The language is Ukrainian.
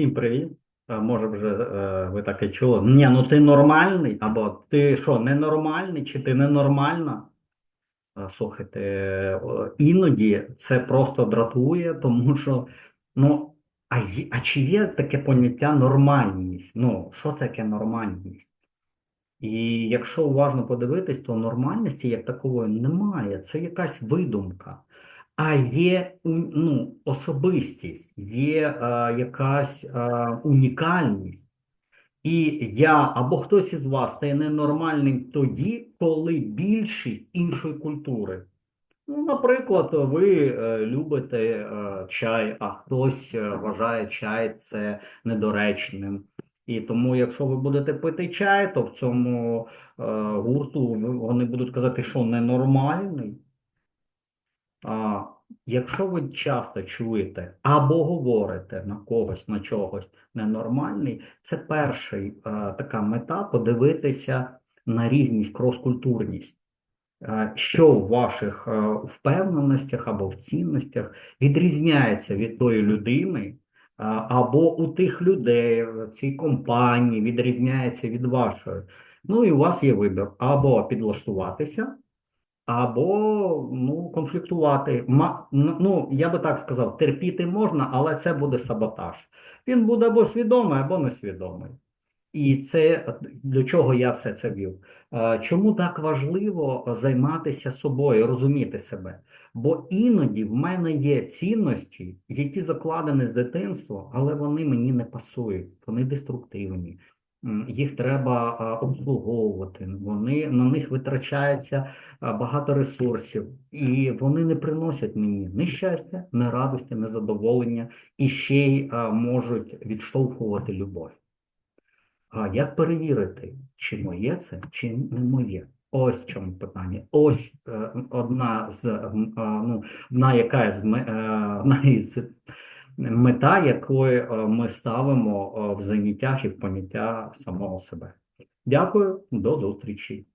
Всім привіт. Може вже е, ви таке чули. Ні, ну ти нормальний, або ти що, ненормальний, чи ти ненормальна? Слухайте, іноді це просто дратує, тому що, ну, а, а чи є таке поняття нормальність? Ну, що таке нормальність? І якщо уважно подивитись, то нормальності як такової немає. Це якась видумка. А є ну, особистість, є е, якась е, унікальність. І я або хтось із вас стає ненормальним тоді, коли більшість іншої культури. Ну, наприклад, ви е, любите е, чай, а хтось е, вважає чай це недоречним. І тому, якщо ви будете пити чай, то в цьому гурту вони будуть казати, що ненормальний. А, якщо ви часто чуєте або говорите на когось, на чогось ненормальний, це перший е, така мета подивитися на різність, крос-культурність. Е, Що в ваших е, впевненостях або в цінностях відрізняється від тої людини, е, або у тих людей в цій компанії відрізняється від вашої. Ну і у вас є вибір або підлаштуватися, або ну, конфліктувати. Ну, я би так сказав, терпіти можна, але це буде саботаж. Він буде або свідомий, або несвідомий. І це до чого я все це вів. Е, Чому так важливо займатися собою, розуміти себе? Бо іноді в мене є цінності, які закладені з дитинства, але вони мені не пасують, вони деструктивні. Їх треба обслуговувати, вони на них витрачається багато ресурсів, і вони не приносять мені ні щастя, ні радості, ні задоволення, і ще й можуть відштовхувати любов. А як перевірити, чи моє це, чи не моє? Ось в чому питання. Ось е, одна з ну, одна яка з е, одна із мета, якої е, ми ставимо е, в заняттях і в поняття самого себе. Дякую, до зустрічі.